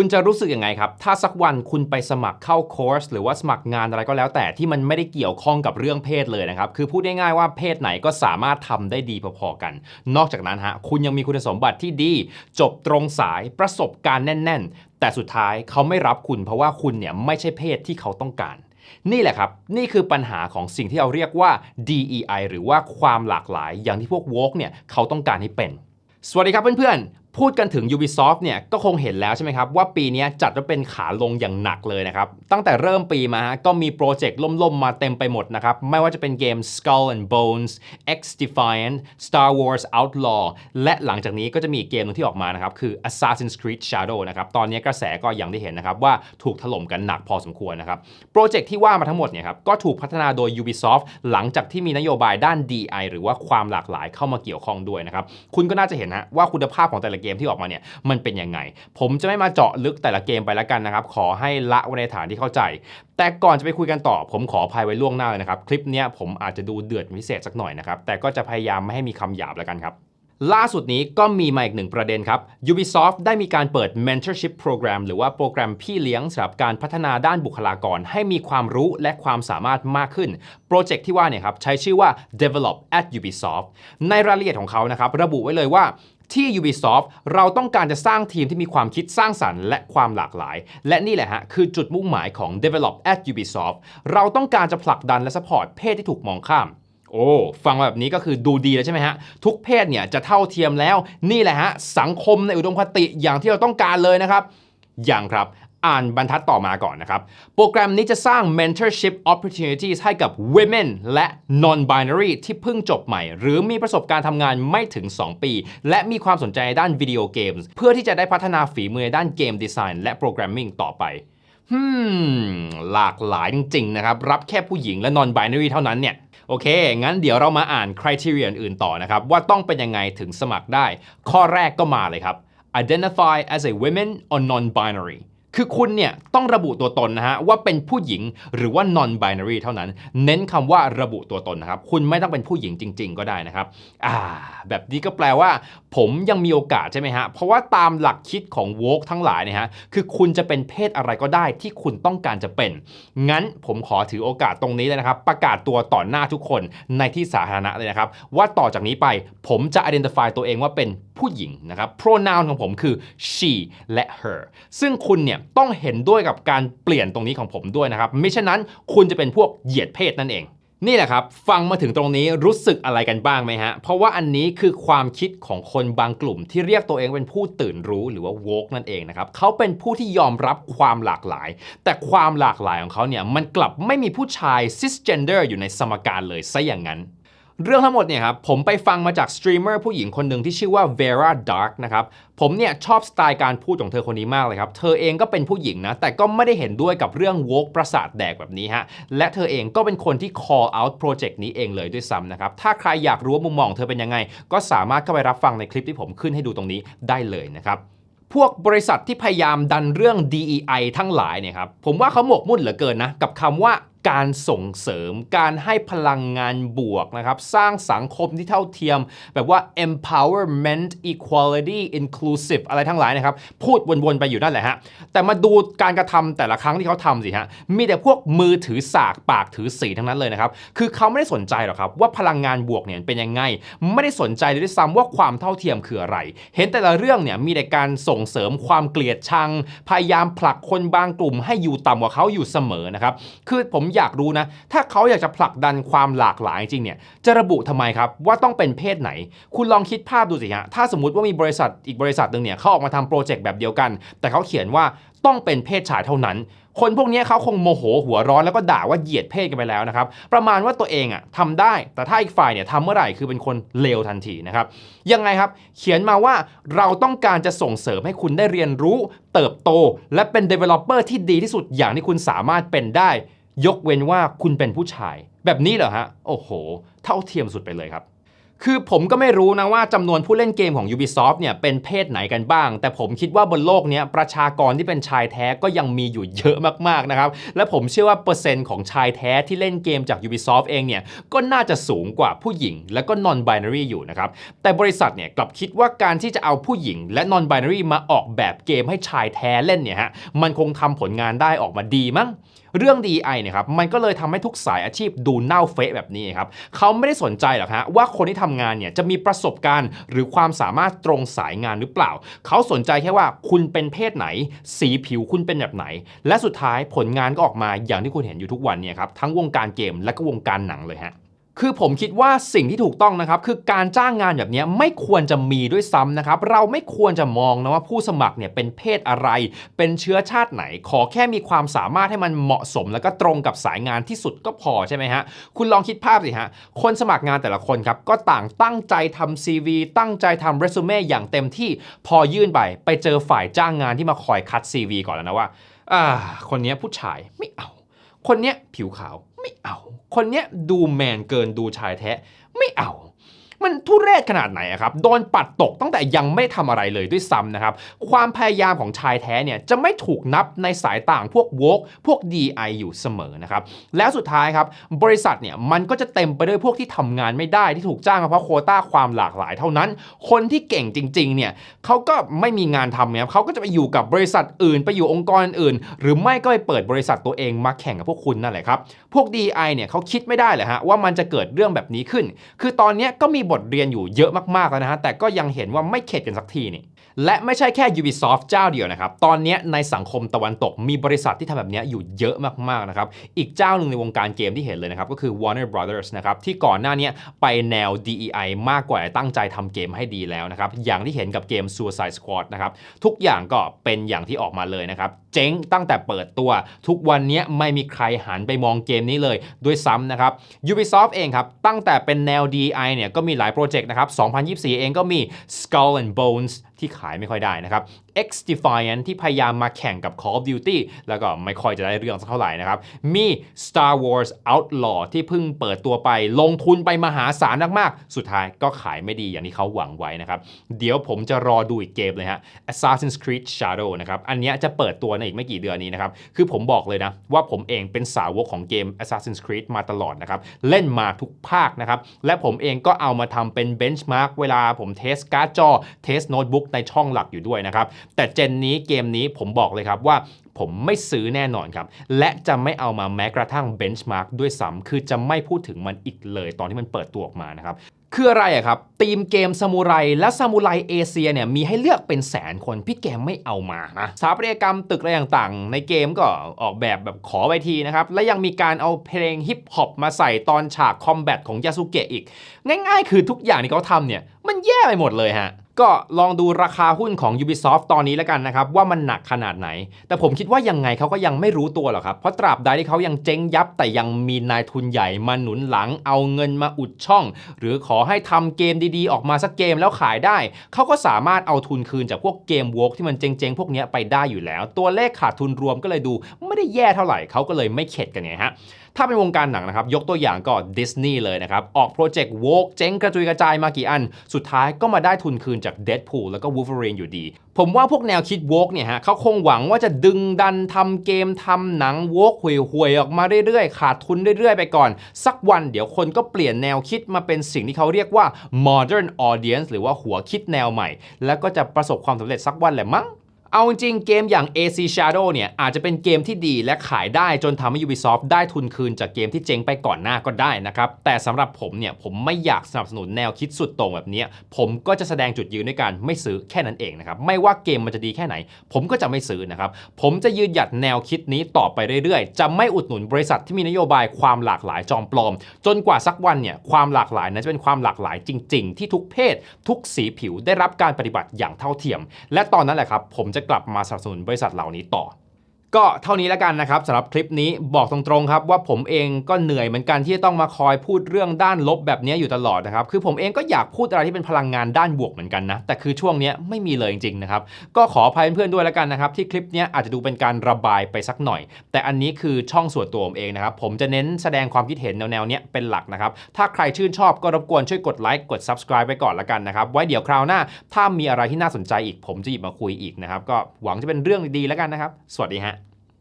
คุณจะรู้สึกยังไงครับ ถ้าสักวันคุณไปสมัครเข้าคอร์ส หรือว่าสมัครงานอะไรก็แล้วแต่ที่มันไม่ได้เกี่ยวข้องกับเรื่องเพศเลยนะครับ คือพูดง่ายๆว่าเพศไหนก็สามารถทำได้ดีพอๆกัน นอกจากนั้นฮะคุณยังมีคุณสมบัติที่ดี จบตรงสายประสบการณ์แน่น ๆ แต่สุดท้ายเขาไม่รับคุณ เพราะว่าคุณเนี่ยไม่ใช่เพศที่เขาต้องการนี่แหละครับ นี่คือปัญหาของสิ่งที่เราเรียกว่า DEI หรือว่าความหลากหลายอย่างที่พวก woke เนี่ยเขาต้องการให้เป็น สวัสดีครับเพื่อนๆ พูดกันถึง Ubisoft เนี่ยก็คงเห็นแล้วใช่ไหมครับว่าปีนี้จัดว่าเป็นขาลงอย่างหนักเลยนะครับ ตั้งแต่เริ่มปีมาฮะก็มีโปรเจกต์ล่มๆมาเต็มไปหมดนะครับ ไม่ว่าจะเป็นเกม Skull and Bones X Defiant Star Wars Outlaw และหลังจากนี้ก็จะมีอีกเกมหนึงที่ออกมานะครับ คือ Assassin's Creed Shadow นะครับ ตอนนี้กระแสก็อย่างที่เห็นนะครับ ว่าถูกถล่มกันหนักพอสมควรนะครับ โปรเจกต์ที่ว่ามาทั้งหมดเนี่ยครับก็ถูกพัฒนาโดย Ubisoft หลังจากที่มีนโยบายด้าน DI หรือว่าความหลากหลายเข้ามาเกี่ยวข้องด้วยนะครับคุณก็น่าจะเห็นนะว่าคุณภาพของแต่ละเกมที่ออกมาเนี่ยมันเป็นยังไง ผมจะไม่มาเจาะลึกแต่ละเกมไปแล้วกันนะครับ ขอให้ละไว้ในฐานที่เข้าใจ แต่ก่อนจะไปคุยกันต่อ ผมขออภัยไว้ล่วงหน้าเลยนะครับ คลิปเนี้ยผมอาจจะดูเดือดพิเศษสักหน่อยนะครับแต่ก็จะพยายามไม่ให้มีคำหยาบแล้วกันครับล่าสุดนี้ก็มีมาอีกหนึ่งประเด็นครับ Ubisoft ได้มีการเปิด Mentorship Program หรือว่าโปรแกรมพี่เลี้ยงสำหรับการพัฒนาด้านบุคลากร ให้มีความรู้และความสามารถมากขึ้น โปรเจกต์ที่ว่าเนี่ยครับใช้ชื่อว่า Develop at Ubisoft ในรายละเอียดของเขานะครับระบุไว้เลยว่า ที่ Ubisoft เราต้องการจะสร้างทีมที่มีความคิดสร้างสรรค์และความหลากหลาย และนี่แหละฮะ คือจุดมุ่งหมายของ Develop at Ubisoft เราต้องการจะผลักดันและสปอร์ตเพศที่ถูกมองข้ามโอ้ ฟังมาแบบนี้ก็คือดูดีแล้วใช่ไหมฮะ ทุกเพศเนี่ยจะเท่าเทียมแล้ว นี่แหละฮะ สังคมในอุดมคติอย่างที่เราต้องการเลยนะครับ อย่างครับ อ่านบรรทัดต่อมาก่อนนะครับ โปรแกรมนี้จะสร้าง mentorship opportunities ให้กับ women และ non-binary ที่เพิ่งจบใหม่ หรือมีประสบการณ์ทำงานไม่ถึง 2 ปี และมีความสนใจด้านวิดีโอเกมส์เพื่อที่จะได้พัฒนาฝีมือด้านเกมดีไซน์และโปรแกรมมิ่งต่อไปฮึมหลากหลายจริงๆนะครับ รับแค่ผู้หญิงและ non-binary เท่านั้นเนี่ยโอเค งั้นเดี๋ยวเรามาอ่าน criteria อื่นๆต่อนะครับ ว่าต้องเป็นยังไงถึงสมัครได้ ข้อแรกก็มาเลยครับ identify as a women or non-binary คือคุณเนี่ยต้องระบุตัวตนนะฮะว่าเป็นผู้หญิงหรือว่า non binary เท่านั้น เน้นคำว่าระบุตัวตนนะครับ คุณไม่ต้องเป็นผู้หญิงจริง ๆ ก็ได้นะครับ อ่า แบบนี้ก็แปลว่า ผมยังมีโอกาสใช่ไหมฮะ เพราะว่าตามหลักคิดของโวกทั้งหลายเนี่ยฮะ คือคุณจะเป็นเพศอะไรก็ได้ที่คุณต้องการจะเป็น งั้นผมขอถือโอกาสตรงนี้เลยนะครับ ประกาศตัวต่อหน้าทุกคนในที่สาธารณะเลยนะครับ ว่าต่อจากนี้ไปผมจะ identify ตัวเองว่าเป็นผู้หญิงนะครับ pronoun ของผมคือ she และ her ซึ่งคุณเนี่ยต้องเห็นด้วยกับการเปลี่ยนตรงนี้ของผมด้วยนะครับไม่เช่นนั้นคุณจะเป็นพวกเหยียดเพศนั่นเอง นี่แหละครับ ฟังมาถึงตรงนี้รู้สึกอะไรกันบ้างไหมฮะ เพราะว่าอันนี้คือความคิดของคนบางกลุ่ม ที่เรียกตัวเองเป็นผู้ตื่นรู้หรือว่า woke นั่นเองนะครับเขาเป็นผู้ที่ยอมรับความหลากหลาย แต่ความหลากหลายของเขาเนี่ยมันกลับไม่มีผู้ชาย cisgender อยู่ในสมการเลยซะอย่างนั้น เรื่องทั้งหมดเนี่ยครับผมไปฟังมาจากสตรีมเมอร์ผู้หญิงคนหนึ่งที่ชื่อว่า Vera Dark นะครับผมเนี่ยชอบสไตล์การพูดของเธอคนนี้มากเลยครับ เธอเองก็เป็นผู้หญิงนะ แต่ก็ไม่ได้เห็นด้วยกับเรื่อง woke ประสาทแดกแบบนี้ฮะ และเธอเองก็เป็นคนที่ call out โปรเจกต์นี้เองเลยด้วยซ้ำนะครับ ถ้าใครอยากรู้มุมมองของเธอเป็นยังไง ก็สามารถเข้าไปรับฟังในคลิปที่ผมขึ้นให้ดูตรงนี้ได้เลยนะครับพวกบริษัทที่พยายามดันเรื่อง DEI ทั้งหลายเนี่ยครับ ผมว่าเขาหมกมุ่นเหลือเกินนะ กับคำว่าการส่งเสริมการให้พลังงานบวกนะครับสร้างสังคมที่เท่าเทียม แบบว่า empowerment equality inclusive อะไรทั้งหลายนะครับ พูดวนๆไปอยู่นั่นแหละฮะ แต่มาดูการกระทำแต่ละครั้งที่เขาทำสิฮะ มีแต่พวกมือถือสากปากถือสีทั้งนั้นเลยนะครับ คือเขาไม่ได้สนใจหรอกครับ ว่าพลังงานบวกเนี่ยเป็นยังไง ไม่ได้สนใจเลยด้วยซ้ำว่าความเท่าเทียมคืออะไร เห็นแต่ละเรื่องเนี่ยมีแต่การส่งเสริมความเกลียดชัง พยายามผลักคนบางกลุ่มให้อยู่ต่ำกว่าเขาอยู่เสมอนะครับคือผมอยากรู้นะ ถ้าเขาอยากจะผลักดันความหลากหลายจริงเนี่ย จะระบุทำไมครับ ว่าต้องเป็นเพศไหน คุณลองคิดภาพดูสิฮะ ถ้าสมมติว่ามีบริษัทอีกบริษัทหนึ่งเนี่ยเขาออกมาทำโปรเจกต์แบบเดียวกัน แต่เขาเขียนว่าต้องเป็นเพศชายเท่านั้น คนพวกนี้เขาคงโมโหหัวร้อนแล้วก็ด่าว่าเหยียดเพศกันไปแล้วนะครับ ประมาณว่าตัวเองอะทำได้ แต่ถ้าอีกฝ่ายเนี่ยทำเมื่อไหร่คือเป็นคนเลวทันทีนะครับ ยังไงครับ เขียนมาว่าเราต้องการจะส่งเสริมให้คุณได้เรียนรู้ เติบโต และเป็น developer ที่ดีที่สุดอย่างที่คุณสามารถเป็นได้ ยกเว้นว่าคุณเป็นผู้ชาย แบบนี้เหรอฮะ โอ้โห เท่าเทียมสุดไปเลยครับ คือผมก็ไม่รู้นะว่าจำนวนผู้เล่นเกมของ Ubisoft เนี่ยเป็นเพศไหนกันบ้าง แต่ผมคิดว่าบนโลกนี้ประชากรที่เป็นชายแท้ก็ยังมีอยู่เยอะมากๆนะครับ และผมเชื่อว่าเปอร์เซ็นต์ของชายแท้ที่เล่นเกมจาก Ubisoft เองเนี่ยก็น่าจะสูงกว่าผู้หญิง และก็ non binary อยู่นะครับ แต่บริษัทเนี่ยกลับคิดว่าการที่จะเอาผู้หญิง และ non binary มาออกแบบเกมให้ชายแท้เล่นเนี่ยฮะมันคงทำผลงานได้ออกมาดีมั้งเรื่อง DI เนี่ยครับมันก็เลยทำให้ทุกสายอาชีพดูเน่าเฟะแบบนี้ครับเขาไม่ได้สนใจหรอกฮะว่าคนที่ทำงานเนี่ยจะมีประสบการณ์หรือความสามารถตรงสายงานหรือเปล่า เขาสนใจแค่ว่าคุณเป็นเพศไหน สีผิวคุณเป็นแบบไหน และสุดท้ายผลงานก็ออกมาอย่างที่คุณเห็นอยู่ทุกวันเนี่ยครับทั้งวงการเกมและก็วงการหนังเลยฮะ คือผมคิดว่าสิ่งที่ถูกต้องนะครับ คือการจ้างงานแบบนี้ไม่ควรจะมีด้วยซ้ำนะครับ เราไม่ควรจะมองนะว่าผู้สมัครเนี่ยเป็นเพศอะไร เป็นเชื้อชาติไหน ขอแค่มีความสามารถให้มันเหมาะสม แล้วก็ตรงกับสายงานที่สุดก็พอใช่ไหมฮะ คุณลองคิดภาพสิฮะ คนสมัครงานแต่ละคนครับ ก็ต่างตั้งใจทำ CV ตั้งใจทำเรซูเม่อย่างเต็มที่ พอยื่นไป ไปเจอฝ่ายจ้างงานที่มาคอยคัด CV ก่อนแล้วนะว่า อ่า คนนี้ผู้ชายไม่เอา คนนี้ผิวขาวไม่เอา คนเนี้ยดูแมนเกินดูชายแท้ ไม่เอา มันทุเรศขนาดไหนอะครับ โดนปัดตกตั้งแต่ยังไม่ทำอะไรเลยด้วยซ้ำนะครับ ความพยายามของชายแท้เนี่ยจะไม่ถูกนับในสายต่างพวกวกพวก DI อยู่เสมอนะครับ แล้วสุดท้ายครับ บริษัทเนี่ยมันก็จะเต็มไปด้วยพวกที่ทำงานไม่ได้ที่ถูกจ้างเพราะโคต้าความหลากหลายเท่านั้น คนที่เก่งจริงๆเนี่ยเขาก็ไม่มีงานทำเนี่ยเขาก็จะไปอยู่กับบริษัทอื่น ไปอยู่องค์กรอื่น หรือไม่ก็ไปเปิดบริษัทตัวเองมาแข่งกับพวกคุณนั่นแหละครับพวก DI เนี่ยเขาคิดไม่ได้เลยฮะว่ามันจะเกิดเรื่องแบบนี้ขึ้น คือตอนนี้ก็มีบทเรียนอยู่เยอะมากๆแล้วนะฮะ แต่ก็ยังเห็นว่าไม่เข็ดกันสักทีนี่ และไม่ใช่แค่ Ubisoft เจ้าเดียวนะครับ ตอนนี้ในสังคมตะวันตกมีบริษัทที่ทำแบบนี้อยู่เยอะมากๆนะครับ อีกเจ้าหนึ่งในวงการเกมที่เห็นเลยนะครับก็คือ Warner Brothers นะครับที่ก่อนหน้านี้ไปแนว DEI มากกว่าตั้งใจทำเกมให้ดีแล้วนะครับ อย่างที่เห็นกับเกม Suicide Squad นะครับทุกอย่างก็เป็นอย่างที่ออกมาเลยนะครับเจ๊งตั้งแต่เปิดตัวทุกวันนี้ไม่มีใครหันไปมองเกมนี้เลยด้วยซ้ำนะครับ Ubisoft เองครับตั้งแต่เป็นแนว DI เนี่ยก็มีหลายโปรเจกต์นะครับ 2024 เองก็มี Skull and Bones ที่ขายไม่ค่อยได้นะครับ X Defiant ที่พยายามมาแข่งกับ Call of Duty แล้วก็ไม่ค่อยจะได้เรื่องสักเท่าไหร่นะครับ มี Star Wars Outlaw ที่เพิ่งเปิดตัวไป ลงทุนไปมหาศาลมากๆ สุดท้ายก็ขายไม่ดีอย่างที่เขาหวังไว้นะครับ เดี๋ยวผมจะรอดูอีกเกมเลยฮะ Assassin's Creed Shadow นะครับ อันนี้จะเปิดตัวในอีกไม่กี่เดือนนี้นะครับ คือผมบอกเลยนะว่าผมเองเป็นสาวกของเกม Assassin's Creed มาตลอดนะครับ เล่นมาทุกภาคนะครับ และผมเองก็เอามาทำเป็นเบนช์มาร์กเวลาผมเทสการ์ดจอ เทสโน้ตบุ๊กในช่องหลักอยู่ด้วยนะครับ แต่เจนนี้เกมนี้ผมบอกเลยครับว่าผมไม่ซื้อแน่นอนครับ และจะไม่เอามาแม้กระทั่งเบนช์มาร์กด้วยซ้ำคือจะไม่พูดถึงมันอีกเลยตอนที่มันเปิดตัวออกมานะครับคืออะไรอะครับทีมเกมซามูไรและซามูไรเอเชียเนี่ยมีให้เลือกเป็นแสนคนพี่เกมไม่เอามานะสถาปัตยกรรมตึกอะไรต่างๆ ในเกมก็ออกแบบแบบขอไปทีนะครับ และยังมีการเอาเพลงฮิปฮอปมาใส่ตอนฉากคอมแบทของยาสุเกะอีก ง่ายๆ คือทุกอย่างที่เขาทำเนี่ย มันแย่ไปหมดเลยฮะ ก็ลองดูราคาหุ้นของ Ubisoft ตอนนี้แล้วกันนะครับ ว่ามันหนักขนาดไหน แต่ผมคิดว่ายังไงเขาก็ยังไม่รู้ตัวหรอกครับ เพราะตราบใดที่เขายังเจ๊งยับ แต่ยังมีนายทุนใหญ่มาหนุนหลัง เอาเงินมาอุดช่อง หรือขอให้ทำเกมดีๆ ออกมาสักเกมแล้วขายได้ เขาก็สามารถเอาทุนคืนจากพวกเกมวอกที่มันเจ๊งๆ พวกนี้ไปได้อยู่แล้ว ตัวเลขขาดทุนรวมก็เลยดู ไม่ได้แย่เท่าไหร่เขาก็เลยไม่เข็ดกันไงฮะ ถ้าเป็นวงการหนังนะครับ ยกตัวอย่างก็ดิสนีย์เลยนะครับ ออกโปรเจกต์โวกเจ๊งกระจุยกระจายมากี่อัน สุดท้ายก็มาได้ทุนคืนจาก Deadpool แล้วก็ Wolverine อยู่ดี ผมว่าพวกแนวคิดโวกเนี่ยฮะเขาคงหวังว่าจะดึงดันทำเกมทำหนังโวกห่วยๆ ออกมาเรื่อยๆ ขาดทุนเรื่อยๆ ไปก่อน สักวันเดี๋ยวคนก็เปลี่ยนแนวคิดมาเป็นสิ่งที่เขาเรียกว่า modern audience หรือว่าหัวคิดแนวใหม่ แล้วก็จะประสบความสำเร็จสักวันแหละมั้ง เอาจริงเกมอย่าง AC Shadow เนี่ยอาจจะเป็นเกมที่ดีและขายได้จนทำให้ Ubisoft ได้ทุนคืนจากเกมที่เจ๊งไปก่อนหน้าก็ได้นะครับ แต่สำหรับผมเนี่ยผมไม่อยากสนับสนุนแนวคิดสุดโต่งแบบนี้ ผมก็จะแสดงจุดยืนด้วยการไม่ซื้อแค่นั้นเองนะครับ ไม่ว่าเกมมันจะดีแค่ไหน ผมก็จะไม่ซื้อนะครับ ผมจะยืนหยัดแนวคิดนี้ต่อไปเรื่อยๆ จะไม่อุดหนุนบริษัทที่มีนโยบายความหลากหลายจอมปลอม จนกว่าสักวันเนี่ยความหลากหลายนั้นจะเป็นความหลากหลายจริง ๆ ที่ทุกเพศ ทุกสีผิวได้รับการปฏิบัติอย่างเท่าเทียม และตอนนั้นแหละครับผมจะจะกลับมาสนับสนุนบริษัทเหล่านี้ต่อ ก็เท่านี้แล้วกันนะครับสำหรับคลิปนี้บอกตรงๆครับว่าผมเองก็เหนื่อยเหมือนกันที่จะต้องมาคอยพูดเรื่องด้านลบแบบนี้อยู่ตลอดนะครับคือผมเองก็อยากพูดอะไรที่เป็นพลังงานด้านบวกเหมือนกันนะแต่คือช่วงนี้ไม่มีเลยจริงๆนะครับก็ขออภัยเพื่อนๆด้วยแล้วกันนะครับที่คลิปนี้อาจจะดูเป็นการระบายไปสักหน่อย แต่อันนี้คือช่องส่วนตัวผมเองนะครับผมจะเน้นแสดงความคิดเห็นแนวๆนี้เป็นหลักนะครับถ้าใครชื่นชอบก็รบกวนช่วยกดไลค์กด subscribe ไปก่อนละกันนะครับไว้เดี๋ยวคราวหน้า ถ้ามีอะไรที่น่าสนใจอีก ผมจะหยิบมาคุยอีกนะครับก็หวังจะเป็นเรื่องดีๆแล้วกันนะครับสวัสดีฮะ